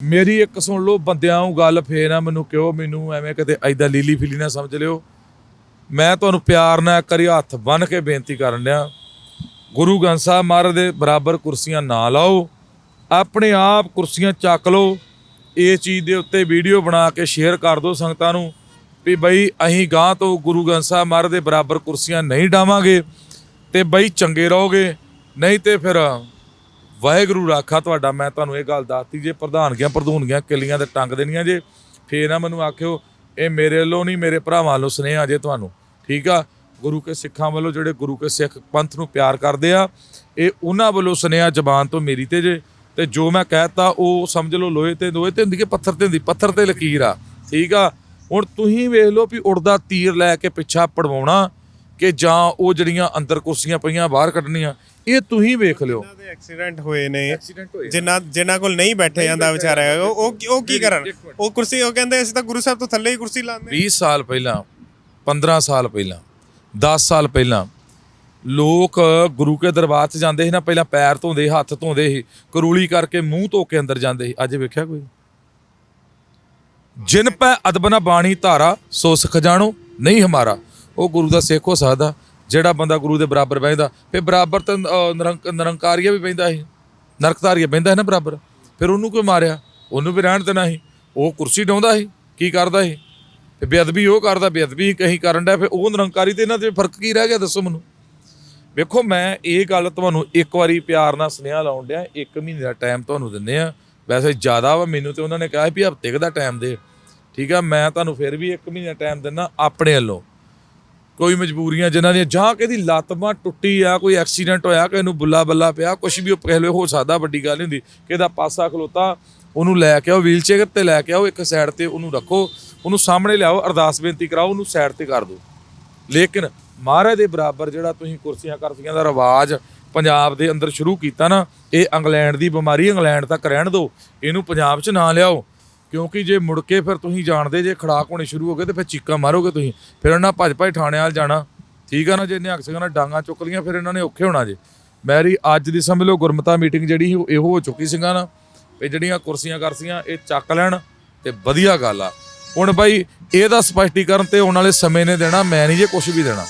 ਮੇਰੀ ਇੱਕ ਸੁਣ ਲਓ, ਬੰਦਿਆਂ ਨੂੰ ਗੱਲ ਫੇਰ ਨਾ ਮੈਨੂੰ ਕਿਉਂ ਮੈਨੂੰ ਐਵੇਂ ਕਦੇ ਐਦਾਂ ਲੀਲੀ ਫਿਲੀ ਨਾ ਸਮਝ ਲਿਓ। ਮੈਂ ਤੁਹਾਨੂੰ ਪਿਆਰ ਨਾਲ ਕਰੀ ਹੱਥ ਬੰਨ ਕੇ ਬੇਨਤੀ ਕਰਨ ਡਿਆ। ਗੁਰੂ ਗ੍ਰੰਥ ਸਾਹਿਬ ਮਹਾਰਾਜ ਦੇ ਬਰਾਬਰ ਕੁਰਸੀਆਂ ਨਾ ਲਾਓ, ਆਪਣੇ ਆਪ ਕੁਰਸੀਆਂ ਚੱਕ ਲਓ। ਇਹ ਚੀਜ਼ ਦੇ ਉੱਤੇ ਵੀਡੀਓ ਬਣਾ ਕੇ ਸ਼ੇਅਰ ਕਰ ਦਿਓ ਸੰਗਤਾਂ ਨੂੰ ਵੀ ਬਈ ਅਸੀਂ ਗਾਂ ਤੋਂ ਗੁਰੂ ਗ੍ਰੰਥ ਸਾਹਿਬ ਮਹਾਰਾਜ ਦੇ ਬਰਾਬਰ ਕੁਰਸੀਆਂ ਨਹੀਂ ਡਾਵਾਂਗੇ ਤੇ ਬਈ ਚੰਗੇ ਰਹੋਗੇ, ਨਹੀਂ ਤੇ ਫਿਰ ਵਾਹਿਗੁਰੂ ਰਾਖਾ ਤੁਹਾਡਾ, ਮੈਂ ਤੁਹਾਨੂੰ ਇਹ ਗੱਲ ਦੱਸਤੀ, ਜੇ ਪ੍ਰਧਾਨਗੀਆਂ ਪ੍ਰਧੂਨਗੀਆਂ ਕਿੱਲੀਆਂ ਤੇ ਟੰਗ ਦੇਣੀਆਂ ਜੇ, ਫੇਰ ਨਾ ਮੈਨੂੰ ਆਖਿਓ, ਇਹ ਮੇਰੇ ਵੱਲੋਂ ਨਹੀਂ, ਮੇਰੇ ਭਰਾਵਾਂ ਵੱਲੋਂ ਸੁਨੇਹਾ ਜੇ ਤੁਹਾਨੂੰ। ਠੀਕ ਆ? ਗੁਰੂ ਕੇ ਸਿੱਖਾਂ ਵੱਲੋਂ ਜਿਹੜੇ ਗੁਰੂ ਕੇ ਸਿੱਖ ਪੰਥ ਨੂੰ ਪਿਆਰ ਕਰਦੇ ਆ, ਇਹ ਉਹਨਾਂ ਵੱਲੋਂ ਸੁਨੇਹਾ ਜ਼ਬਾਨ ਤੋਂ ਮੇਰੀ ਤੇ ਜੇ, ਤੇ ਜੋ ਮੈਂ ਕਹਿਤਾ, ਉਹ ਸਮਝ ਲਓ, ਲੋਹੇ ਤੇ ਲੋਹੇ ਤੇ ਹੁੰਦੀ ਕਿ ਪੱਥਰ ਤੇ ਹੁੰਦੀ ਪੱਥਰ ਤੇ ਲਕੀਰ ਆ। ਠੀਕ ਆ? ਹੁਣ ਤੁਸੀਂ ਵੇਖ ਲਓ ਵੀ ਉੜਦਾ ਤੀਰ ਲੈ ਕੇ ਪਿੱਛਾ ਪੜਵਾਉਣਾ ਕਿ ਜਾਂ ਉਹ ਜਿਹੜੀਆਂ ਅੰਦਰ ਕੁਰਸੀਆਂ ਪਈਆਂ ਬਾਹਰ ਕੱਢਣੀਆਂ ਇਹ ਤੁਸੀਂ ਵੇਖ ਲਿਓ। ਜਿਨ੍ਹਾਂ ਦੇ ਐਕਸੀਡੈਂਟ ਹੋਏ ਨੇ ਐਕਸੀਡੈਂਟ ਹੋਏ ਜਿਨ੍ਹਾਂ ਜਿਨ੍ਹਾਂ ਕੋਲ ਨਹੀਂ ਬੈਠੇ ਜਾਂਦਾ ਵਿਚਾਰਾ ਉਹ ਉਹ ਕੀ ਕਰਨ। ਉਹ ਕੁਰਸੀ ਉਹ ਕਹਿੰਦੇ ਅਸੀਂ ਤਾਂ ਗੁਰੂ ਸਾਹਿਬ ਤੋਂ ਥੱਲੇ ਹੀ ਕੁਰਸੀ ਲਾਉਂਦੇ 20 ਸਾਲ ਪਹਿਲਾਂ 15 ਸਾਲ ਪਹਿਲਾਂ 10 ਸਾਲ ਪਹਿਲਾਂ ਲੋਕ ਗੁਰੂ ਕੇ ਦਰਬਾਰ 'ਚ ਜਾਂਦੇ ਸੀ ਨਾ ਪਹਿਲਾਂ ਪੈਰ ਧੋਂਦੇ ਹੱਥ ਧੋਂਦੇ ਸੀ ਕਰੂਲੀ ਕਰਕੇ ਮੂੰਹ ਧੋ ਕੇ ਅੰਦਰ ਜਾਂਦੇ ਸੀ। ਅੱਜ ਵੇਖਿਆ ਕੋਈ? ਜਿਨ ਪੈ ਅਦਬਨਾ ਬਾਣੀ ਧਾਰਾ ਸੋ ਸਿਖ ਜਾਣੋ ਨਹੀਂ ਹਮਾਰਾ। ਉਹ ਗੁਰੂ ਦਾ ਸਿੱਖ ਹੋ ਸਕਦਾ। ਜਿਹੜਾ ਬੰਦਾ ਗੁਰੂ ਦੇ ਬਰਾਬਰ ਬਹਿੰਦਾ, ਫਿਰ ਬਰਾਬਰ ਤਾਂ ਨਿਰੰਕ- ਨਿਰੰਕਾਰੀਆ ਵੀ ਬਹਿੰਦਾ ਸੀ। ਨਰਕਧਾਰੀਆ ਬਹਿੰਦਾ ਹੈ ਨਾ ਬਰਾਬਰ। ਫਿਰ ਉਹਨੂੰ ਕੋਈ ਮਾਰਿਆ? ਉਹਨੂੰ ਵੀ ਰਹਿਣ ਦੇਣਾ ਸੀ। ਉਹ ਕੁਰਸੀ ਡਾਉਂਦਾ ਸੀ, ਕੀ ਕਰਦਾ ਸੀ? ਤੇ ਬੇਅਦਬੀ ਉਹ ਕਰਦਾ, ਬੇਅਦਬੀ ਕਹੀਂ ਕਰਨ ਦਾ ਫਿਰ ਉਹ ਨਿਰੰਕਾਰੀ ਤੇ ਇਹਨਾਂ ਦੇ ਫ਼ਰਕ ਕੀ ਰਹਿ ਗਿਆ, ਦੱਸੋ ਮੈਨੂੰ? ਵੇਖੋ, ਮੈਂ ਇਹ ਗੱਲ ਤੁਹਾਨੂੰ ਇੱਕ ਵਾਰੀ ਪਿਆਰ ਨਾਲ ਸੁਨੇਹਾ ਲਾਉਣ ਡਿਆ, ਇੱਕ ਮਹੀਨੇ ਦਾ ਟਾਈਮ ਤੁਹਾਨੂੰ ਦਿੰਨੇ ਆ ਵੈਸੇ ਜ਼ਿਆਦਾ ਵਾ, ਮੈਨੂੰ ਤੇ ਉਹਨਾਂ ਨੇ ਕਿਹਾ ਵੀ ਹਫ਼ਤੇ ਕੁ ਦਾ ਟਾਈਮ ਦੇ। ਠੀਕ ਆ, ਮੈਂ ਤੁਹਾਨੂੰ ਫਿਰ ਵੀ ਇੱਕ ਮਹੀਨੇ ਦਾ ਟਾਈਮ ਦਿੰਦਾ, ਆਪਣੇ ਵੱਲੋਂ। ਕੋਈ ਮਜਬੂਰੀਆਂ ਜਿਨ੍ਹਾਂ ਦੀਆਂ, ਜਾਂ ਕਿਹਦੀ ਲੱਤ ਬਾਂਹ ਟੁੱਟੀ ਆ, ਕੋਈ ਐਕਸੀਡੈਂਟ ਹੋਇਆ ਕਿ ਇਹਨੂੰ ਬੁੱਲਾ ਬੱਲਾ ਪਿਆ ਕੁਝ ਵੀ ਉਹ ਪਹਿਲੇ ਹੋ ਸਕਦਾ, ਵੱਡੀ ਗੱਲ ਨਹੀਂ ਹੁੰਦੀ। ਕਿਹਦਾ ਪਾਸਾ ਖਲੋਤਾ, ਉਹਨੂੰ ਲੈ ਕੇ ਆਓ ਵੀਲਚੇਅਰ ਤੇ ਲੈ ਕੇ ਆਓ, ਇੱਕ ਸਾਈਡ ਤੇ ਉਹਨੂੰ ਰੱਖੋ, ਉਹਨੂੰ ਸਾਹਮਣੇ ਲਿਆਓ, ਅਰਦਾਸ ਬੇਨਤੀ ਕਰਾਓ, ਉਹਨੂੰ ਸਾਈਡ ਤੇ ਕਰ ਦਿਓ। ਲੇਕਿਨ ਮਹਾਰਾਜ ਦੇ ਬਰਾਬਰ ਜਿਹੜਾ ਤੁਸੀਂ ਕੁਰਸੀਆਂ ਕਰਸੀਆਂ ਦਾ ਰਿਵਾਜ ਪੰਜਾਬ ਦੇ ਅੰਦਰ ਸ਼ੁਰੂ ਕੀਤਾ ਨਾ, ਇਹ ਇੰਗਲੈਂਡ ਦੀ ਬਿਮਾਰੀ, ਇੰਗਲੈਂਡ ਤੱਕ ਰਹਿਣ ਦਿਓ, ਇਹਨੂੰ ਪੰਜਾਬ 'ਚ ਨਾ ਲਿਆਓ। ਕਿਉਂਕਿ ਜੇ ਮੁੜ ਕੇ ਫਿਰ ਤੁਸੀਂ ਜਾਣਦੇ ਜੇ ਖੜਾਕ ਹੋਣੇ ਸ਼ੁਰੂ ਹੋ ਗਏ ਤੇ ਫਿਰ ਚੀਕਾਂ ਮਾਰੋਗੇ ਤੁਸੀਂ। ਫਿਰ ਉਹਨਾਂ ਭੱਜ ਭਾਈ ਥਾਣੇ ਵਾਲ ਜਾਣਾ। ਠੀਕ ਆ ਨਾ, ਜੇ ਨਿਹੰਗ ਸਿੰਘਾਂ ਨਾਲ ਡਾਂਗਾ ਚੁੱਕ ਲੀਆਂ ਫਿਰ ਇਹਨਾਂ ਨੇ ਔਖੇ ਹੋਣਾ ਜੇ। ਮੇਰੀ, ਅੱਜ ਦੀ ਸਮਝ ਲਓ, ਗੁਰਮਤਾ ਮੀਟਿੰਗ ਜਿਹੜੀ ਉਹ ਇਹੋ ਹੋ ਚੁੱਕੀ ਸਿੰਘਾਂ ਨਾ ਵੀ ਜਿਹੜੀਆਂ ਕੁਰਸੀਆਂ ਕਰਸੀਆਂ, ਇਹ ਚੱਕ ਲੈਣ ਤੇ ਵਧੀਆ ਗੱਲ ਆ। ਹੁਣ ਬਾਈ, ਇਹਦਾ ਸਪਸ਼ਟੀਕਰਨ ਤੇ ਆਉਣ ਵਾਲੇ ਸਮੇਂ ਨੇ ਦੇਣਾ, ਮੈਂ ਨਹੀਂ ਜੇ ਕੁਝ ਵੀ ਦੇਣਾ।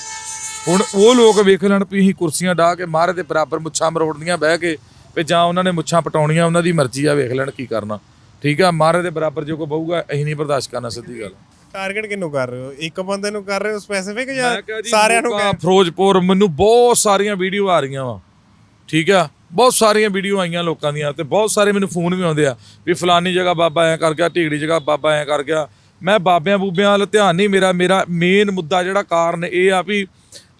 ਹੁਣ ਉਹ ਲੋਕ ਵੇਖ ਲੈਣ ਵੀ ਅਸੀਂ ਕੁਰਸੀਆਂ ਢਾ ਕੇ ਮਹਾਰਾਜ ਦੇ ਬਰਾਬਰ ਮੁੱਛਾਂ ਮਰੋੜਨੀਆਂ ਬਹਿ ਕੇ, ਵੀ ਜਾਂ ਉਹਨਾਂ ਨੇ ਮੁੱਛਾਂ ਪਟਾਉਣੀਆਂ, ਉਹਨਾਂ ਦੀ ਮਰਜ਼ੀ ਆ, ਵੇਖ ਲੈਣ ਕੀ ਕਰਨਾ। ਠੀਕ ਆ ਮਹਾਰਾਜ ਦੇ ਬਰਾਬਰ ਜੇ ਕੋਈ ਬਹੂਗਾ ਅਸੀਂ ਨਹੀਂ ਬਰਦਾਸ਼ਤ ਕਰਨਾ ਸਿੱਧੀ ਗੱਲ। ਟਾਰਗੇਟ ਕਿਹਨੂੰ ਕਰ ਰਹੇ ਹੋ? ਇੱਕ ਬੰਦੇ ਨੂੰ ਕਰ ਰਹੇ ਹੋ ਸਪੈਸੀਫਿਕ ਜਾਂ ਕਿਹਾ ਸਾਰਿਆਂ ਨੂੰ ਮੋਗਾ, ਫਿਰੋਜ਼ਪੁਰ ਮੈਨੂੰ ਬਹੁਤ ਸਾਰੀਆਂ ਵੀਡੀਓ ਆ ਰਹੀਆਂ ਵਾ। ਠੀਕ ਆ ਬਹੁਤ ਸਾਰੀਆਂ ਵੀਡੀਓ ਆਈਆਂ ਲੋਕਾਂ ਦੀਆਂ ਤੇ ਬਹੁਤ ਸਾਰੇ ਮੈਨੂੰ ਫੋਨ ਵੀ ਆਉਂਦੇ ਆ ਵੀ ਫਲਾਨੀ ਜਗ੍ਹਾ ਬਾਬਾ ਐ ਕਰ ਗਿਆ ਢੀਗੜੀ ਜਗ੍ਹਾ ਬਾਬਾ ਐ ਕਰ ਗਿਆ। ਮੈਂ ਬਾਬਿਆਂ ਬੂਬਿਆਂ ਵੱਲ ਧਿਆਨ ਨਹੀਂ ਮੇਰਾ ਮੇਰਾ ਮੇਨ ਮੁੱਦਾ ਜਿਹੜਾ ਕਾਰਨ ਇਹ ਆ ਵੀ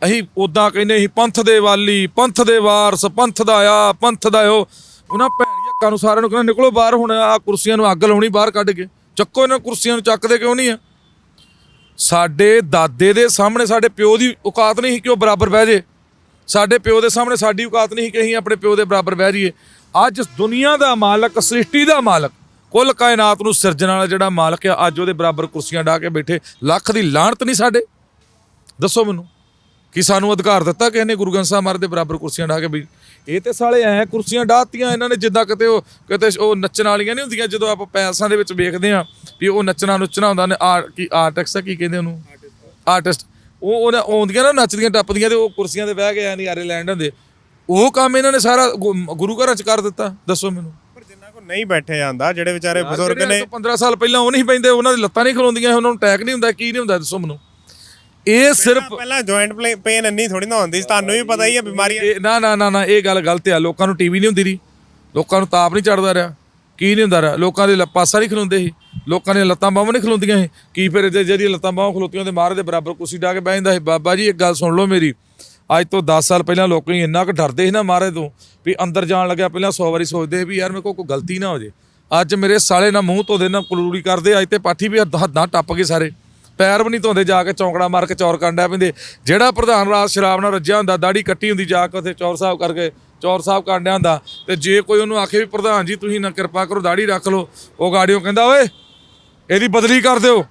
ਅਸੀਂ ਉਦਾਂ ਕਹਿੰਦੇ ਅਸੀਂ ਪੰਥ ਦੇ ਵਾਲੀ ਪੰਥ ਦੇ ਵਾਰਸ ਪੰਥ ਦਾ ਆ ਪੰਥ ਦਾ ਉਹ ਉਹਨਾਂ ਭੈਣ ਯੱਕਾਂ ਨੂੰ ਸਾਰਿਆਂ ਨੂੰ ਕਹਿੰਦਾ, ਨਿਕਲੋ ਬਾਹਰ ਹੁਣ ਆ ਕੁਰਸੀਆਂ ਨੂੰ ਅੱਗ ਲਾਉਣੀ ਬਾਹਰ ਕੱਢ ਕੇ। ਚੱਕੋ ਇਹਨਾਂ ਕੁਰਸੀਆਂ ਨੂੰ, ਚੱਕਦੇ ਕਿਉਂ ਨਹੀਂ ਆ? ਸਾਡੇ ਦਾਦੇ ਦੇ ਸਾਹਮਣੇ ਸਾਡੇ ਪਿਓ ਦੀ ਔਕਾਤ ਨਹੀਂ ਸੀ ਕਿ ਉਹ ਬਰਾਬਰ ਬਹਿ ਜੇ। ਸਾਡੇ ਪਿਓ ਦੇ ਸਾਹਮਣੇ ਸਾਡੀ ਔਕਾਤ ਨਹੀਂ ਸੀ ਕਿ ਅਸੀਂ ਆਪਣੇ ਪਿਓ ਦੇ ਬਰਾਬਰ ਬਹਿ ਜਾਈਏ। ਅੱਜ ਦੁਨੀਆ ਦਾ ਮਾਲਕ, ਸ੍ਰਿਸ਼ਟੀ ਦਾ ਮਾਲਕ, ਕੁੱਲ ਕਾਇਨਾਤ ਨੂੰ ਸਿਰਜਣ ਵਾਲਾ ਜਿਹੜਾ ਮਾਲਕ ਆ, ਅੱਜ ਉਹਦੇ ਬਰਾਬਰ ਕੁਰਸੀਆਂ ਢਾ ਕੇ ਬੈਠੇ। ਲੱਖ ਦੀ ਲਾਹਣਤ ਨਹੀਂ ਸਾਡੇ। ਦੱਸੋ ਮੈਨੂੰ, ਕਿ ਸਾਨੂੰ ਅਧਿਕਾਰ ਦਿੱਤਾ ਕਿਸੇ ਨੇ ਗੁਰੂ ਗ੍ਰੰਥ ਸਾਹਿਬ ਮਹਾਰਾਜ ਦੇ ਬਰਾਬਰ ਕੁਰਸੀਆਂ ਢਾ ਕੇ ਵੀ ਇਹ ਤੇ ਸਾਲੇ ਐ ਕੁਰਸੀਆਂ ਢਾਤੀਆਂ ਇਹਨਾਂ ਨੇ ਜਿੱਦਾਂ ਕਿਤੇ ਉਹ ਕਿਤੇ ਉਹ ਨੱਚਣ ਵਾਲੀਆਂ ਨਹੀਂ ਹੁੰਦੀਆਂ ਜਦੋਂ ਆਪਾਂ ਪੈਲਸਾਂ ਦੇ ਵਿੱਚ ਵੇਖਦੇ ਆ ਵੀ ਉਹ ਨੱਚਣਾ ਨੁੱਚਣਾ ਹੁੰਦਾ ਨੇ ਆ ਕੀ ਆਰਟਿਸਟ ਆ ਕੀ ਕਹਿੰਦੇ ਉਹਨੂੰ? ਆਰਟਿਸਟ। ਉਹ ਉਹਨਾਂ ਆਉਂਦੀਆਂ ਨਾ ਨੱਚਦੀਆਂ ਟੱਪਦੀਆਂ ਤੇ ਉਹ ਕੁਰਸੀਆਂ ਤੇ ਬਹਿ ਕੇ ਐ ਨਜ਼ਾਰੇ ਲੈਣ ਹੁੰਦੇ ਉਹ ਕੰਮ ਇਹਨਾਂ ਨੇ ਸਾਰਾ ਗੁਰੂ ਘਰਾਂ ਚ ਕਰ ਦਿੱਤਾ ਦੱਸੋ ਮੈਨੂੰ। ਪਰ ਜਿਨ੍ਹਾਂ ਕੋ ਨਹੀਂ ਬੈਠੇ ਜਾਂਦਾ ਜਿਹੜੇ ਵਿਚਾਰੇ ਬਜ਼ੁਰਗ ਨੇ ਅੱਜ ਤੋਂ 15 ਸਾਲ ਪਹਿਲਾਂ ਉਹ ਨਹੀਂ ਪੈਂਦੇ ਉਹਨਾਂ ਦੀ ਲੱਤਾਂ ਨਹੀਂ ਖਲੋਂਦੀਆਂ ਉਹਨਾਂ ਨੂੰ ਅਟੈਕ ਨਹੀਂ ਹੁੰਦਾ ਕੀ ਨਹੀਂ ਹੁੰਦਾ ਦੱਸੋ ਮੈਨੂੰ। ਇਹ ਸਿਰਫ ਪਹਿਲਾਂ ਜੁਆਇੰਟ ਪੇਨ ਇੰਨੀ ਥੋੜੀ ਨਾ ਹੁੰਦੀ ਸੀ ਤੁਹਾਨੂੰ ਵੀ ਪਤਾ ਹੀ ਹੈ ਬਿਮਾਰੀਆਂ ਇਹ ਨਾ ਨਾ ਨਾ ਨਾ ਇਹ ਗੱਲ ਗਲਤ ਆ। ਲੋਕਾਂ ਨੂੰ ਟੀਵੀ ਨਹੀਂ ਹੁੰਦੀ ਰਹੀ। ਲੋਕਾਂ ਨੂੰ ਤਾਪ ਨਹੀਂ ਚੜਦਾ ਰਿਹਾ। ਕੀ ਨਹੀਂ ਹੁੰਦਾ ਰਿਹਾ। ਲੋਕਾਂ ਦੇ ਲ- ਪਾਸਾ ਨਹੀਂ ਖਲੋਂਦੇ ਸੀ। ਲੋਕਾਂ ਦੀਆਂ ਲੱਤਾਂ ਬਾਹਾਂ ਨਹੀਂ ਖਲੋਂਦੀਆਂ ਸੀ। ਕੀ ਫਿਰ ਜੇ ਜਿਹੜੀਆਂ ਲੱਤਾਂ ਬਾਹਾਂ ਖਲੋਤੀਆਂ ਤੇ ਮਾਰ ਦੇ ਬਰਾਬਰ ਕੁਰਸੀ ਢਾ ਕੇ ਬਹਿ ਜਾਂਦਾ ਸੀ। ਬਾਬਾ ਜੀ ਇੱਕ ਗੱਲ ਸੁਣ ਲਓ ਮੇਰੀ। ਅੱਜ ਤੋਂ 10 ਸਾਲ ਪਹਿਲਾਂ ਲੋਕੀ ਇੰਨਾ ਕੁ ਡਰਦੇ ਸੀ ਨਾ ਮਾਰੇ ਤੋਂ ਵੀ ਅੰਦਰ ਜਾਣ ਲੱਗਿਆ। ਪਹਿਲਾਂ 100 ਵਾਰੀ ਸੋਚਦੇ ਸੀ ਵੀ ਯਾਰ ਮੇਰੇ ਕੋਲ ਕੋਈ ਗਲਤੀ ਨਾ ਹੋ ਜੇ। ਅੱਜ ਮੇਰੇ ਸਾਲੇ ਨਾ ਮੂੰਹ ਧੋਦੇ ਨਾ ਕੁਲੂੜੀ ਕਰਦੇ। ਅੱਜ ਤੇ ਪਾਠੀ ਵੀ ਹੱਦਾਂ ਟੱਪ ਗਏ ਸਾਰੇ। ਪੈਰ ਵੀ ਨਹੀਂ ਧੋਂਦੇ, ਜਾ ਕੇ ਚੌਂਕੜਾ ਮਾਰ ਕੇ ਚੌਰ ਕਰਨ ਡੈ ਪੈਂਦੇ। ਜਿਹੜਾ ਪ੍ਰਧਾਨ ਰਾਜ ਸ਼ਰਾਬ ਨਾਲ ਰੱਜਿਆ ਹੁੰਦਾ, ਦਾੜੀ ਕੱਟੀ ਹੁੰਦੀ, ਜਾ ਕੇ ਉੱਥੇ ਚੌਰ ਸਾਹਿਬ ਕਰਕੇ ਚੌਰ ਸਾਹਿਬ ਕਰਨ ਡਿਆ ਹੁੰਦਾ। ਤੇ ਜੇ ਕੋਈ ਉਹਨੂੰ ਆਖੇ ਵੀ, ਪ੍ਰਧਾਨ ਜੀ, ਤੁਸੀਂ ਨਾ ਕਿਰਪਾ ਕਰੋ, ਦਾੜੀ ਰੱਖ ਲਓ। ਉਹ ਗਾੜਿਓ ਕਹਿੰਦਾ, ਓਏ, ਇਹਦੀ ਬਦਲੀ ਕਰ ਦਿਓ।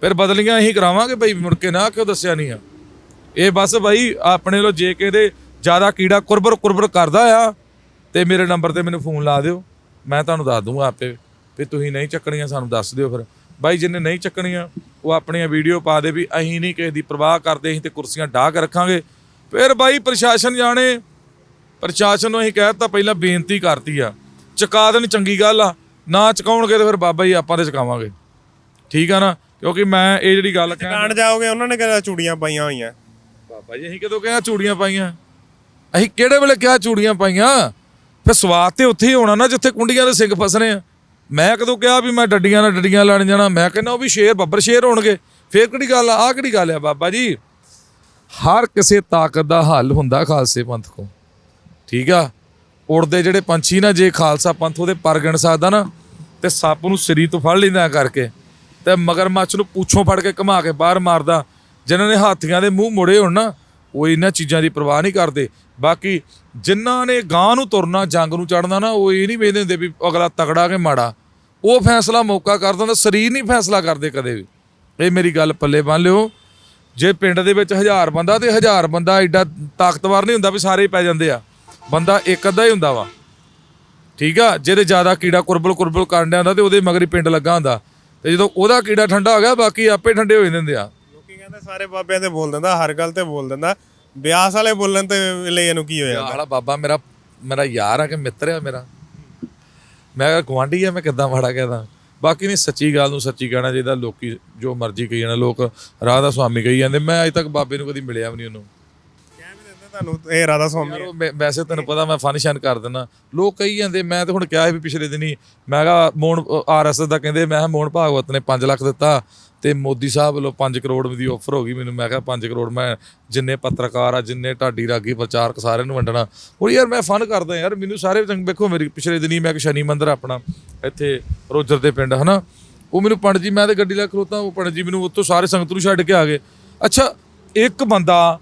ਫਿਰ ਬਦਲੀਆਂ ਇਹੀ ਕਰਾਵਾਂਗੇ ਬਈ, ਮੁੜ ਕੇ ਨਾ ਕਿਉਂ ਦੱਸਿਆ ਨਹੀਂ ਆ। ਇਹ ਬਸ ਬਾਈ, ਆਪਣੇ ਲੋ ਜੇ ਕਿਤੇ ਜ਼ਿਆਦਾ ਕੀੜਾ ਕੁਰਬਰ ਕੁਰਬਰ ਕਰਦਾ ਆ, ਤੇ ਮੇਰੇ ਨੰਬਰ ਤੇ ਮੈਨੂੰ ਫੋਨ ਲਾ ਦਿਓ। ਮੈਂ ਤੁਹਾਨੂੰ ਦੱਸ ਦੂੰਗਾ ਆਪੇ ਵੀ ਤੁਸੀਂ ਨਹੀਂ ਚੱਕਣੀਆਂ, ਸਾਨੂੰ ਦੱਸ ਦਿਓ ਫਿਰ। ਬਾਈ ਜਿੰਨੇ ਨਹੀਂ ਚੱਕਣੀਆਂ ਉਹ ਆਪਣੀਆਂ ਵੀਡੀਓ ਪਾ ਦੇ ਵੀ ਅਸੀਂ ਨਹੀਂ ਕਿਸੇ ਦੀ ਪਰਵਾਹ ਕਰਦੇ ਅਸੀਂ ਤੇ ਕੁਰਸੀਆਂ ਢਾਹ ਕੇ ਰੱਖਾਂਗੇ। ਫਿਰ ਬਾਈ ਪ੍ਰਸ਼ਾਸਨ ਜਾਣੇ ਪ੍ਰਸ਼ਾਸਨ ਨੂੰ ਅਸੀਂ ਕਹਿ ਦਿੱਤਾ ਪਹਿਲਾਂ ਬੇਨਤੀ ਕਰਤੀ ਆ ਚੁਕਾ ਦੇਣ ਚੰਗੀ ਗੱਲ ਆ ਨਾ ਚੁਕਾਉਣਗੇ ਤੇ ਫਿਰ ਬਾਬਾ ਜੀ ਆਪਾਂ ਤੇ ਚੁਕਾਵਾਂਗੇ। ਠੀਕ ਆ ਨਾ? ਕਿਉਂਕਿ ਮੈਂ ਇਹ ਜਿਹੜੀ ਗੱਲ ਕਹਿ ਕਾਂਡ ਜਾਓਗੇ ਉਹਨਾਂ ਨੇ ਕਿਹੜਾ ਚੂੜੀਆਂ ਪਾਈਆਂ ਹੋਈਆਂ। ਬਾਬਾ ਜੀ ਅਸੀਂ ਕਦੋਂ ਕਿਹਾ ਚੂੜੀਆਂ ਪਾਈਆਂ? ਅਸੀਂ ਕਿਹੜੇ ਵੇਲੇ ਕਿਹਾ ਚੂੜੀਆਂ ਪਾਈਆਂ? ਫਿਰ ਸਵਾਦ ਤੇ ਉੱਥੇ ਹੀ ਹੋਣਾ ਨਾ ਜਿੱਥੇ ਕੁੰਡੀਆਂ ਦੇ ਸਿੰਘ ਫਸਣੇ ਆ। ਮੈਂ ਕਦੋਂ ਕਿਹਾ ਵੀ ਮੈਂ ਡੱਡੀਆਂ ਨਾਲ ਡੱਡੀਆਂ ਲੈਣ ਜਾਣਾ? ਮੈਂ ਕਹਿੰਦਾ ਉਹ ਵੀ ਸ਼ੇਰ ਬੱਬਰ ਸ਼ੇਰ ਹੋਣਗੇ। ਫੇਰ ਕਿਹੜੀ ਗੱਲ ਆ? ਆਹ ਕਿਹੜੀ ਗੱਲ ਆ ਬਾਬਾ ਜੀ? ਹਰ ਕਿਸੇ ਤਾਕਤ ਦਾ ਹੱਲ ਹੁੰਦਾ ਖਾਲਸੇ ਪੰਥ ਕੋ ਠੀਕ ਆ? ਉੜਦੇ ਜਿਹੜੇ ਪੰਛੀ ਨਾ, ਜੇ ਖਾਲਸਾ ਪੰਥ ਉਹਦੇ ਪਰ ਗਿਣ ਸਕਦਾ ਨਾ, ਤੇ ਸੱਪ ਨੂੰ ਸਰੀ ਤੋਂ ਫੜ ਲੈਂਦਾ ਕਰਕੇ, ਤੇ ਮਗਰਮੱਛ ਨੂੰ ਪੂਛੋਂ ਫੜ ਕੇ ਘੁਮਾ ਕੇ ਬਾਹਰ ਮਾਰਦਾ। ਜਿਨ੍ਹਾਂ ਨੇ ਹਾਥੀਆਂ ਦੇ ਮੂੰਹ ਮੁੜੇ ਹੋਣ ਨਾ, ਉਹ ਇਹਨਾਂ ਚੀਜ਼ਾਂ ਦੀ ਪਰਵਾਹ ਨਹੀਂ ਕਰਦੇ। ਬਾਕੀ ਜਿਨ੍ਹਾਂ ਨੇ ਗਾਂ ਨੂੰ ਤੁਰਨਾ, ਜੰਗ ਨੂੰ ਚੜਨਾ ਨਾ, ਉਹ ਇਹ ਨਹੀਂ ਵੇਖਦੇ ਹੁੰਦੇ ਵੀ ਅਗਲਾ ਤਗੜਾ ਕਿ ਮਾੜਾ। ਉਹ ਫੈਸਲਾ ਮੌਕਾ ਕਰ ਦਿੰਦਾ ਸਰੀਰ ਨਹੀਂ ਫੈਸਲਾ ਕਰਦੇ ਕਦੇ ਵੀ। ਇਹ ਮੇਰੀ ਗੱਲ ਪੱਲੇ ਬੰਨ ਲਿਓ। ਜੇ ਪਿੰਡ ਦੇ ਵਿੱਚ ਹਜ਼ਾਰ ਬੰਦਾ ਤੇ ਹਜ਼ਾਰ ਬੰਦਾ ਐਡਾ ਤਾਕਤਵਰ ਨਹੀਂ ਹੁੰਦਾ ਵੀ ਸਾਰੇ ਹੀ ਪੈ ਜਾਂਦੇ ਆ। ਬੰਦਾ ਇੱਕ ਅੱਧਾ ਹੀ ਹੁੰਦਾ ਵਾ। ਠੀਕ ਆ? ਜਿਹਦੇ ਜ਼ਿਆਦਾ ਕੀੜਾ ਕੁਰਬਲ ਕੁਰਬਲ ਕਰਨ ਡਿਆ ਹੁੰਦਾ ਤੇ ਉਹਦੇ ਮਗਰ ਹੀ ਪਿੰਡ ਲੱਗਾ ਹੁੰਦਾ। ਤੇ ਜਦੋਂ ਉਹਦਾ ਕੀੜਾ ਠੰਡਾ ਹੋ ਗਿਆ ਬਾਕੀ ਆਪੇ ਠੰਡੇ ਹੋ ਜਾਂਦੇ ਆ। ਲੋਕੀ ਕਹਿੰਦੇ ਸਾਰੇ ਬਾਬਿਆਂ ਤੇ ਬੋਲ ਦਿੰਦਾ ਹਰ ਗੱਲ ਤੇ ਬੋਲ ਦਿੰਦਾ। ਬਿਆਸ ਵਾਲੇ ਬੋਲਣ ਤੇ ਲਈ ਇਹਨੂੰ ਕੀ ਹੋਇਆ? ਬਾਬਾ ਮੇਰਾ ਮੇਰਾ ਯਾਰ ਆ ਕਿ ਮਿੱਤਰ ਆ ਮੇਰਾ। ਮੈਂ ਗਵਾਂਢੀ ਆ ਮੈਂ ਕਿੱਦਾਂ ਮਾੜਾ ਕਹਦਾ ਬਾਕੀ ਨਹੀਂ ਸੱਚੀ ਗੱਲ ਨੂੰ ਸੱਚੀ ਕਹਿਣਾ ਚਾਹੀਦਾ ਲੋਕੀ ਜੋ ਮਰਜ਼ੀ ਕਹੀ ਜਾਣ ਲੋਕ ਦਾ ਸੁਆਮੀ ਕਹੀ ਜਾਂਦੇ। ਮੈਂ ਅਜੇ ਤੱਕ ਬਾਬੇ ਨੂੰ ਕਦੀ ਮਿਲਿਆ ਵੀ ਨਹੀਂ ਉਹਨੂੰ। ਕਹਿ ਤੁਹਾਨੂੰ ਇਹ ਰਾਧਾ ਸਵਾਮੀ ਯਾਰ ਵੈਸੇ ਤੈਨੂੰ ਪਤਾ ਮੈਂ ਫਨਸ਼ਨ ਕਰ ਦਿੰਦਾ। ਲੋਕ ਕਹੀ ਜਾਂਦੇ ਮੈਂ ਤੇ ਹੁਣ ਕਿਹਾ ਸੀ ਵੀ ਪਿਛਲੇ ਦਿਨੀ ਮੈਂ ਕਿਹਾ ਮੋਹਨ ਆਰਐਸਐਸ ਦਾ ਕਹਿੰਦੇ ਮੈਂ ਕਿਹਾ ਮੋਹਨ ਭਾਗਵਤ ਨੇ 5 ਲੱਖ ਦਿੱਤਾ। ਤੇ ਮੋਦੀ ਸਾਹਿਬ ਵੱਲੋਂ 5 ਕਰੋੜ ਦੀ ਆਫਰ ਹੋ ਗਈ। ਮੈਨੂੰ ਮੈਂ ਕਿਹਾ 5 ਕਰੋੜ ਮੈਂ ਜਿੰਨੇ ਪੱਤਰਕਾਰ ਆ, ਜਿੰਨੇ ਢਾਡੀ ਰਾਗੀ ਪ੍ਰਚਾਰਕ ਸਾਰਿਆਂ ਨੂੰ ਵੰਡਣਾ। ਉਹ ਯਾਰ ਮੈਂ ਫਨ ਕਰਦਾ ਯਾਰ, ਮੈਨੂੰ ਸਾਰੇ ਚੰਗ ਵੇਖੋ ਮੇਰੀ ਪਿਛਲੇ ਦਿਨੀ ਮੈਂ ਇੱਕ ਸ਼ਨੀ ਮੰਦਰ ਆਪਣਾ ਇੱਥੇ ਰੋਜਰ ਦੇ ਪਿੰਡ, ਹਨਾ? ਉਹ ਮੈਨੂੰ ਪੰਡਤ ਜੀ, ਮੈਂ ਤੇ ਗੱਡੀ ਲੈ ਖਲੋਤਾ, ਉਹ ਪੰਡਤ ਜੀ ਮੈਨੂੰ ਉੱਥੋਂ ਸਾਰੇ ਸੰਗਤ ਨੂੰ ਛੱਡ ਕੇ ਆ ਗਏ। ਅੱਛਾ, ਇੱਕ ਬੰਦਾ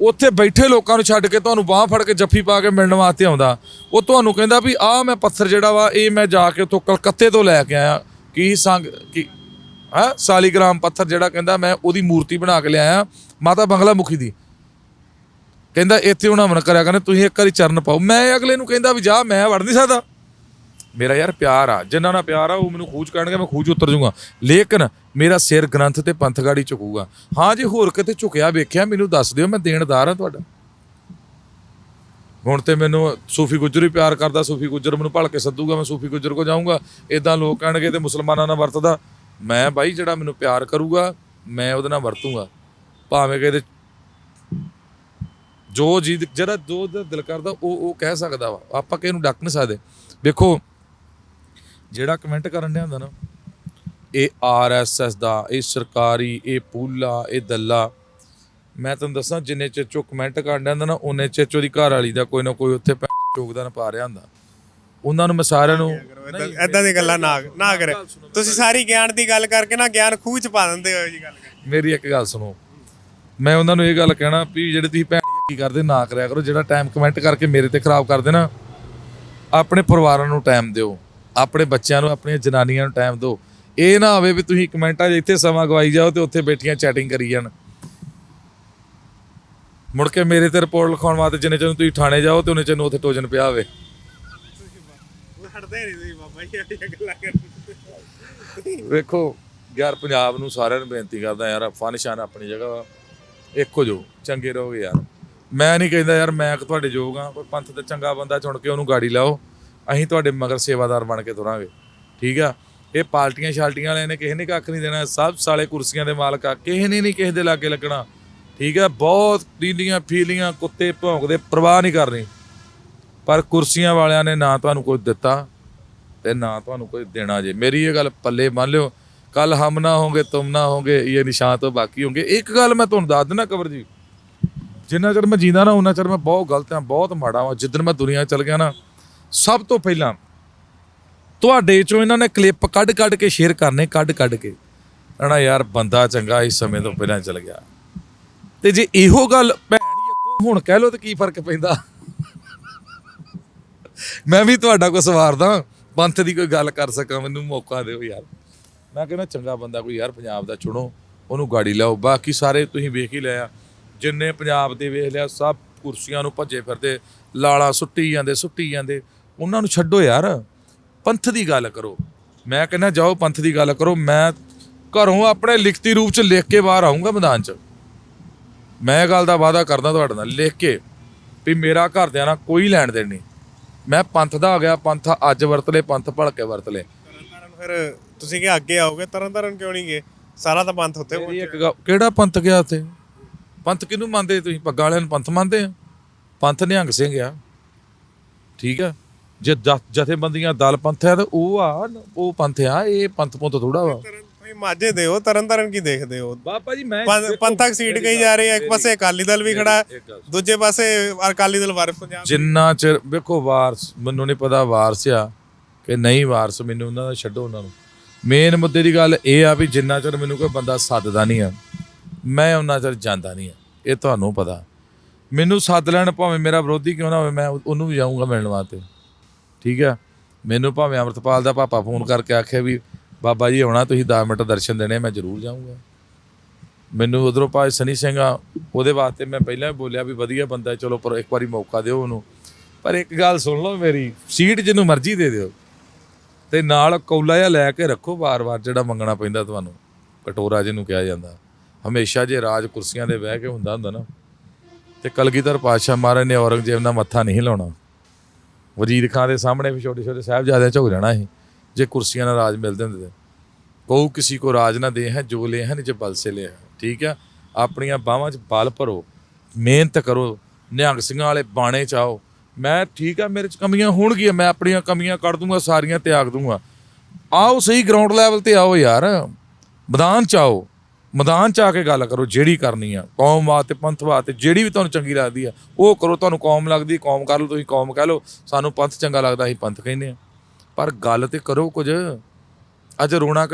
ਉੱਥੇ ਬੈਠੇ ਲੋਕਾਂ ਨੂੰ ਛੱਡ ਕੇ ਤੁਹਾਨੂੰ ਬਾਹ ਫੜ ਕੇ ਜੱਫੀ ਪਾ ਕੇ ਮਿਲਣ ਵਾਸਤੇ ਆਉਂਦਾ। ਉਹ ਤੁਹਾਨੂੰ ਕਹਿੰਦਾ ਵੀ ਆਹ ਮੈਂ ਪੱਥਰ ਜਿਹੜਾ ਵਾ, ਇਹ ਮੈਂ ਜਾ ਕੇ ਉੱਥੋਂ ਕਲਕੱਤੇ ਤੋਂ ਲੈ ਕੇ ਆਇਆ। ਕੀ ਸੰਗ ਕੀ ਹਾਂ? ਸਾਲੀਗ੍ਰਾਮ ਪੱਥਰ ਜਿਹੜਾ ਕਹਿੰਦਾ ਮੈਂ ਉਹਦੀ ਮੂਰਤੀ ਬਣਾ ਕੇ ਲਿਆਇਆ, ਮਾਤਾ ਬੰਗਲਾ ਮੁਖੀ ਦੀ। ਕਹਿੰਦਾ ਇੱਥੇ ਹੁਣ ਅਮਨ ਕਰਿਆ ਕਹਿੰਦੇ ਤੁਸੀਂ ਇੱਕ ਵਾਰੀ ਚਰਨ ਪਾਓ। ਮੈਂ ਅਗਲੇ ਨੂੰ ਕਹਿੰਦਾ ਵੀ ਜਾ, ਮੈਂ ਵੜ ਨਹੀਂ ਸਕਦਾ। ਮੇਰਾ ਯਾਰ ਪਿਆਰ ਆ, ਜਿੰਨਾ ਨਾਲ ਪਿਆਰ ਆ, ਉਹ ਮੈਨੂੰ ਖੂਜ ਕਰਨਗੇ ਮੈਂ ਖੂਜ ਉਤਰ ਜਾਊਂਗਾ ਲੇਕਿਨ ਮੇਰਾ ਸਿਰ ਗ੍ਰੰਥ ਤੇ ਪੰਥਗਾੜੀ ਝੁਕੂਗਾ। ਹਾਂ, ਜੇ ਹੋਰ ਕਿਤੇ ਝੁਕਿਆ ਵੇਖਿਆ, ਮੈਨੂੰ ਦੱਸ ਦਿਓ, ਮੈਂ ਦੇਣਦਾਰ ਆ ਤੁਹਾਡਾ। ਹੁਣ ਤੇ ਮੈਨੂੰ ਸੂਫੀ ਗੁੱਜਰ ਹੀ ਪਿਆਰ ਕਰਦਾ, ਸੂਫੀ ਗੁੱਜਰ ਮੈਨੂੰ ਭਲ ਕੇ ਸੱਦੂਗਾ, ਮੈਂ ਸੂਫੀ ਗੁੱਜਰ ਕੋ ਜਾਊਂਗਾ। ਇਦਾਂ ਲੋਕ ਕਹਿਣਗੇ ਤੇ ਮੁਸਲਮਾਨਾਂ ਨਾਲ ਵਰਤਦਾ। ਮੈਂ ਬਾਈ ਜਿਹੜਾ ਮੈਨੂੰ ਪਿਆਰ ਕਰੂਗਾ, ਮੈਂ ਉਹਦੇ ਨਾਲ ਵਰਤੂੰਗਾ। ਭਾਵੇਂ ਕਿਤੇ ਜੋ ਜੀ ਜਿਹੜਾ ਜੋ ਉਹਦਾ ਦਿਲ ਕਰਦਾ, ਉਹ ਉਹ ਕਹਿ ਸਕਦਾ ਵਾ। ਆਪਾਂ ਕਿਸੇ ਨੂੰ ਡੱਕ ਨਹੀਂ ਸਕਦੇ। ਵੇਖੋ, ਜਿਹੜਾ ਕਮੈਂਟ ਕਰਨ ਡਿਆ ਹੁੰਦਾ ਨਾ, ਇਹ ਆਰਐਸਐਸ ਦਾ, ਇਹ ਸਰਕਾਰੀ, ਇਹ ਪੂਲਾ, ਇਹ ਦੱਲਾ। ਮੈਂ ਤੁਹਾਨੂੰ ਦੱਸਾਂ, ਜਿੰਨੇ ਚਿਰ ਚੋ ਕਮੈਂਟ ਕਰਨ ਡਿਆ ਹੁੰਦਾ ਨਾ, ਉਹਨੇ ਚਿਰ ਚੋ ਦੀ ਘਰ ਵਾਲੀ ਦਾ ਕੋਈ ਨਾ ਕੋਈ ਉੱਥੇ ਯੋਗਦਾਨ ਪਾ ਰਿਹਾ ਹੁੰਦਾ। ਉਹਨਾਂ ਨੂੰ ਮੈਂ ਸਾਰਿਆਂ ਨੂੰ ਐਦਾਂ ਦੀ ਗੱਲਾਂ ਨਾ ਨਾ ਕਰੇ ਤੁਸੀਂ ਸਾਰੀ ਗਿਆਨ ਦੀ ਗੱਲ ਕਰਕੇ ਨਾ ਗਿਆਨ ਖੂਹ ਚ ਪਾ ਦਿੰਦੇ ਹੋ ਜੀ ਗੱਲ ਮੇਰੀ ਇੱਕ ਗੱਲ ਸੁਣੋ। ਮੈਂ ਉਹਨਾਂ ਨੂੰ ਇਹ ਗੱਲ ਕਹਿਣਾ ਵੀ ਜਿਹੜੇ ਤੁਸੀਂ ਭੈਣ ਕੀ ਕਰਦੇ ਨਾ ਕਰਿਆ ਕਰੋ। ਜਿਹੜਾ ਟਾਈਮ ਕਮੈਂਟ ਕਰਕੇ ਮੇਰੇ ਤੇ ਖਰਾਬ ਕਰਦੇ ਨਾ ਆਪਣੇ ਪਰਿਵਾਰਾਂ ਨੂੰ ਟਾਈਮ ਦਿਓ। ਆਪਣੇ ਬੱਚਿਆਂ ਨੂੰ ਆਪਣੀਆਂ ਜਨਾਨੀਆਂ ਨੂੰ ਟਾਈਮ ਦਿਓ। ਇਹ ਨਾ ਹੋਵੇ ਵੀ ਤੁਸੀਂ ਕਮੈਂਟਾਂ 'ਚ ਇੱਥੇ ਸਮਾਂ ਗਵਾਈ ਜਾਓ ਤੇ ਉੱਥੇ ਬੈਠੀਆਂ ਚੈਟਿੰਗ ਕਰੀ ਜਾਣ। ਮੁੜ ਕੇ ਮੇਰੇ ਤੇ ਰਿਪੋਰਟ ਲਿਖਾਉਣ ਵਾਸਤੇ ਜਿੰਨੇ ਚਿਰ ਤੁਸੀਂ ਥਾਣੇ ਜਾਓ ਤੇ ਉਹਨੇ ਚਿਰ ਨੂੰ ਉੱਥੇ ਟੋਜਨ ਪਿਆ ਹੋਵੇ। ਹਟਦੇ ਨਹੀਂ ਤੁਸੀਂ ਬਾਬਾ ਜੀ, ਇਹ ਗੱਲਾਂ ਕਰਦੇ ਵੇਖੋ, ਯਾਰ ਪੰਜਾਬ ਨੂੰ ਸਾਰਿਆਂ ਨੂੰ ਬੇਨਤੀ ਕਰਦਾ ਯਾਰ, ਫਨ ਸ਼ਾਨ ਆਪਣੀ ਜਗ੍ਹਾ ਵਾ। ਇੱਕੋ ਜੋ, ਚੰਗੇ ਰਹੋਗੇ ਯਾਰ। ਮੈਂ ਨਹੀਂ ਕਹਿੰਦਾ ਯਾਰ ਮੈਂ ਤੁਹਾਡੇ ਯੋਗ ਆ ਕੋਈ ਪੰਥ ਤੇ ਚੰਗਾ ਬੰਦਾ ਚੁਣ ਕੇ ਉਹਨੂੰ ਗਾੜੀ ਲਾਓ। ਅਸੀਂ ਤੁਹਾਡੇ ਮਗਰ ਸੇਵਾਦਾਰ ਬਣ ਕੇ ਤੁਰਾਂਗੇ। ਠੀਕ ਆ? ਇਹ ਪਾਰਟੀਆਂ ਸ਼ਾਲਟੀਆਂ ਵਾਲਿਆਂ ਨੇ ਕਿਸੇ ਨੇ ਕੱਖ ਨਹੀਂ ਦੇਣਾ, ਸਭ ਸਾਲੇ ਕੁਰਸੀਆਂ ਦੇ ਮਾਲਕ ਆ। ਕਿਸੇ ਨੇ ਨਹੀਂ ਕਿਸੇ ਦੇ ਲਾਗੇ ਲੱਗਣਾ। ਠੀਕ ਆ? ਬਹੁਤ ਡੀਲੀਆਂ ਫੀਲੀਆਂ, ਕੁੱਤੇ ਭੌਂਕਦੇ, ਪਰਵਾਹ ਨਹੀਂ ਕਰਨੀ। ਪਰ ਕੁਰਸੀਆਂ ਵਾਲਿਆਂ ਨੇ ਨਾ ਤੁਹਾਨੂੰ ਕੁਝ ਦਿੱਤਾ ਤੇ ਨਾ ਤੁਹਾਨੂੰ ਕੋਈ ਦੇਣਾ ਜੇ। ਮੇਰੀ ਇਹ ਗੱਲ ਪੱਲੇ ਮੰਨ ਲਿਓ। ਕੱਲ ਹਮ ਨਾ ਹੋਗੇ, ਤੁਮ ਨਾ ਹੋਗੇ, ਇਹ ਨਿਸ਼ਾਨ ਤੋਂ ਬਾਕੀ ਹੋਗੇ ਇੱਕ ਗੱਲ ਮੈਂ ਤੁਹਾਨੂੰ ਦੱਸ ਦਿੰਦਾ ਕਬਰ ਜੀ। ਜਿੰਨਾ ਚਿਰ ਮੈਂ ਜੀਂਦਾ ਨਾ ਉਹਨਾਂ ਚਿਰ ਮੈਂ ਬਹੁਤ ਗਲਤ ਹਾਂ, ਬਹੁਤ ਮਾੜਾ ਹਾਂ ਜਿੱਦਣ ਮੈਂ ਦੁਨੀਆ 'ਚ ਚਲ ਗਿਆ ਨਾ, ਸਭ ਤੋਂ ਪਹਿਲਾਂ ਤੁਹਾਡੇ ਚੋਂ ਇਹਨਾਂ ਨੇ ਕਲਿੱਪ ਕੱਢ ਕੱਢ ਕੇ ਸ਼ੇਅਰ ਕਰਨੇ, ਕੱਢ ਕੱਢ ਕੇ। ਹਨਾ ਯਾਰ, ਬੰਦਾ ਚੰਗਾ ਇਸ ਸਮੇਂ ਤੋਂ ਪਹਿਲਾਂ ਚਲ ਗਿਆ। ਤੇ ਜੇ ਇਹੋ ਗੱਲ ਭੈਣ ਯੱਕੋ ਹੁਣ ਕਹਿ ਲੋ ਤੇ ਕੀ ਫ਼ਰਕ ਪੈਂਦਾ? ਮੈਂ ਵੀ ਤੁਹਾਡਾ ਕੋ ਸਵਾਰਦਾ ਪੰਥ ਦੀ ਕੋਈ ਗੱਲ ਕਰ ਸਕਾਂ, ਮੈਨੂੰ ਮੌਕਾ ਦਿਓ ਯਾਰ। ਮੈਂ ਕਹਿੰਦਾ ਚੰਗਾ ਬੰਦਾ ਕੋਈ ਯਾਰ, ਪੰਜਾਬ ਦਾ ਚੁਣੋ, ਉਹਨੂੰ ਗਾੜੀ ਲਾਓ ਬਾਕੀ ਸਾਰੇ ਤੁਸੀਂ ਵੇਖ ਹੀ ਲਿਆ, ਜਿੰਨੇ ਪੰਜਾਬ ਦੇ ਵੇਖ ਲਿਆ, ਸਭ ਕੁਰਸੀਆਂ ਨੂੰ ਭੱਜੇ ਫਿਰਦੇ, ਲਾਲਾ ਸੁੱਟੀ ਜਾਂਦੇ ਸੁੱਟੀ ਜਾਂਦੇ। ਉਹਨਾਂ ਨੂੰ ਛੱਡੋ ਯਾਰ, ਪੰਥ ਦੀ ਗੱਲ ਕਰੋ। ਮੈਂ ਕਹਿੰਦਾ ਜਾਓ, ਪੰਥ ਦੀ ਗੱਲ ਕਰੋ। ਮੈਂ ਘਰੋਂ ਆਪਣੇ ਲਿਖਤੀ ਰੂਪ ਚ ਲਿਖ ਕੇ ਬਾਹਰ ਆਉਂਗਾ ਮੈਦਾਨ ਚ। ਮੈਂ ਗੱਲ ਦਾ ਵਾਅਦਾ ਕਰਦਾ ਤੁਹਾਡੇ ਨਾਲ, ਲਿਖ ਕੇ, ਵੀ ਮੇਰਾ ਘਰਦਿਆਂ ਨਾਲ ਕੋਈ ਲੈਣ ਦੇਣ ਨਹੀਂ। ਮੈਂ ਪੰਥ ਦਾ ਹੋ ਗਿਆ ਪੰਥ ਅੱਜ ਵਰਤ ਲੈ ਪੰਥ ਭੜ ਕੇ ਵਰਤ ਲੈ ਤਰਨਤਾਰਨ ਫਿਰ ਤੁਸੀਂ ਕਿ ਅੱਗੇ ਆਓਗੇ? ਤਰਨਤਾਰਨ ਕਿਉਂ ਨਹੀਂ ਗਏ? ਸਾਰਾ ਤਾਂ ਪੰਥ ਉੱਤੇ ਮੇਰੀ ਇੱਕ ਗੱਲ- ਕਿਹੜਾ ਪੰਥ ਗਿਆ ਉੱਥੇ? ਪੰਥ ਕਿਹਨੂੰ ਮੰਨਦੇ ਤੁਸੀਂ? ਪੱਗਾਂ ਵਾਲਿਆਂ ਨੂੰ ਪੰਥ ਮੰਨਦੇ ਆ? ਪੰਥ ਨਿਹੰਗ ਸਿੰਘ ਆ। ਠੀਕ ਆ? ਜੇ ਜਥੇਬੰਦੀਆਂ ਦਲ ਪੰਥ ਆ ਤਾਂ ਉਹ ਆ ਉਹ ਪੰਥ ਆ ਇਹ ਪੰਥ ਪੁੰਥ ਥੋੜਾ ਵਾ। ਤੁਸੀਂ ਮਾਝੇ ਦੇ ਹੋ ਤਰਨਤਾਰਨ ਕੀ ਦੇਖਦੇ ਹੋ? ਬਾਬਾ ਜੀ ਮੈਂ ਪੰਥ- ਪੰਥਕ ਸੀਟ ਕਹੀ ਜਾ ਰਹੀ ਹੈ ਇੱਕ ਪਾਸੇ ਅਕਾਲੀ ਦਲ ਵੀ ਖੜਾ ਹੈ, ਦੂਜੇ ਪਾਸੇ ਅਕਾਲੀ ਦਲ ਵਾਰਿਸ ਪੰਜਾਬ ਜਿੰਨਾ ਚਿਰ ਵੇਖੋ ਵਾਰਸ ਮੈਨੂੰ ਨਹੀਂ ਪਤਾ ਵਾਰਸ ਆ ਕਿ ਨਹੀਂ ਵਾਰਸ ਮੈਨੂੰ ਉਹਨਾਂ ਦਾ ਛੱਡੋ ਉਹਨਾਂ ਨੂੰ। ਮੇਨ ਮੁੱਦੇ ਦੀ ਗੱਲ ਇਹ ਆ ਵੀ ਜਿੰਨਾ ਚਿਰ ਮੈਨੂੰ ਕੋਈ ਬੰਦਾ ਸੱਦਦਾ ਨਹੀਂ ਆ ਮੈਂ ਉਹਨਾਂ ਚਿਰ ਜਾਂਦਾ ਨਹੀਂ ਆ ਇਹ ਤੁਹਾਨੂੰ ਪਤਾ। ਮੈਨੂੰ ਸੱਦ ਲੈਣ ਭਾਵੇਂ ਮੇਰਾ ਵਿਰੋਧੀ ਕਿਉਂ ਨਾ ਹੋਵੇ ਮੈਂ ਉਹਨੂੰ ਵੀ ਜਾਊਂਗਾ ਮਿਲਣ ਵਾਸਤੇ। ਠੀਕ ਆ? ਮੈਨੂੰ ਭਾਵੇਂ ਅਮਰਤਪਾਲ ਦਾ ਪਾਪਾ ਫੋਨ ਕਰਕੇ ਆਖਿਆ ਵੀ ਬਾਬਾ ਜੀ ਆਉਣਾ, ਤੁਸੀਂ 10 ਮਿੰਟ ਦਰਸ਼ਨ ਦੇਣੇ, ਮੈਂ ਜ਼ਰੂਰ ਜਾਊਂਗਾ। ਮੈਨੂੰ ਉਧਰੋਂ ਭਾਈ ਸਨੀ ਸਿੰਘ ਆ, ਉਹਦੇ ਵਾਸਤੇ ਮੈਂ ਪਹਿਲਾਂ ਵੀ ਬੋਲਿਆ ਵੀ ਵਧੀਆ ਬੰਦਾ, ਚਲੋ ਪਰ ਇੱਕ ਵਾਰੀ ਮੌਕਾ ਦਿਓ ਉਹਨੂੰ। ਪਰ ਇੱਕ ਗੱਲ ਸੁਣ ਲਓ ਮੇਰੀ, ਸੀਟ ਜਿਹਨੂੰ ਮਰਜ਼ੀ ਦੇ ਦਿਓ, ਤੇ ਨਾਲ ਕੌਲਾ ਜਿਹਾ ਲੈ ਕੇ ਰੱਖੋ ਵਾਰ-ਵਾਰ, ਜਿਹੜਾ ਮੰਗਣਾ ਪੈਂਦਾ ਤੁਹਾਨੂੰ, ਕਟੋਰਾ ਜਿਹਨੂੰ ਕਿਹਾ ਜਾਂਦਾ। ਹਮੇਸ਼ਾ ਜੇ ਰਾਜ ਕੁਰਸੀਆਂ ਦੇ ਬਹਿ ਕੇ ਹੁੰਦਾ ਹੁੰਦਾ ਨਾ। ਤੇ ਕਲਗੀਧਰ ਪਾਤਸ਼ਾਹ ਮਹਾਰਾਜ ਨੇ ਔਰੰਗਜ਼ੇਬ ਨਾਲ ਮੱਥਾ ਨਹੀਂ ਲਾਉਣਾ। ਵਜ਼ੀਰ ਖਾਨ ਦੇ ਸਾਹਮਣੇ ਵੀ ਛੋਟੇ ਛੋਟੇ ਸਾਹਿਬਜ਼ਾਦਿਆਂ ਝੁਕ ਜਾਣਾ ਸੀ ਜੇ ਕੁਰਸੀਆਂ ਨਾਲ ਰਾਜ ਮਿਲਦੇ ਹੁੰਦੇ ਤੇ। ਕਹੂ ਕਿਸੇ ਕੋ ਰਾਜ ਨਾ ਦੇ ਹੈ, ਜੋ ਲੈ ਹੈ ਜੇ ਬਲ ਸੇ ਹੈ। ਠੀਕ ਆ ਆਪਣੀਆਂ ਬਾਹਾਂ 'ਚ ਬਲ ਭਰੋ, ਮਿਹਨਤ ਕਰੋ, ਨਿਹੰਗ ਸਿੰਘਾਂ ਵਾਲੇ ਬਾਣੇ ਚਾਓ। ਮੈਂ ਠੀਕ ਆ, ਮੇਰੇ 'ਚ ਕਮੀਆਂ ਹੋਣਗੀਆਂ, ਮੈਂ ਆਪਣੀਆਂ ਕਮੀਆਂ ਕੱਢ ਦੂੰਗਾ, ਸਾਰੀਆਂ ਤਿਆਗ ਦੂੰਗਾ। ਆਓ ਸਹੀ ਗਰਾਊਂਡ ਲੈਵਲ ਤੇ ਆਓ ਯਾਰ। ਮੈਦਾਨ ਚ ਆਓ। ਮੈਦਾਨ ਚ ਆ ਕੇ ਗੱਲ ਕਰੋ, ਜਿਹੜੀ ਕਰਨੀ ਆ। ਕੌਮ ਵਾਸਤੇ, ਪੰਥ ਵਾਸਤੇ, ਜਿਹੜੀ ਵੀ ਤੁਹਾਨੂੰ ਚੰਗੀ ਲੱਗਦੀ ਆ, ਉਹ ਕਰੋ। ਤੁਹਾਨੂੰ ਕੌਮ ਲੱਗਦੀ, ਕੌਮ ਕਰ ਲਓ, ਤੁਸੀਂ ਕੌਮ ਕਹਿ ਲਓ। ਸਾਨੂੰ ਪੰਥ ਚੰਗਾ ਲੱਗਦਾ, ਅਸੀਂ ਪੰਥ ਕਹਿੰਦੇ ਆ। ਪਰ ਗੱਲ ਤੇ ਕਰੋ ਕੁਝ। ਅੱਜ ਰੋਣਾ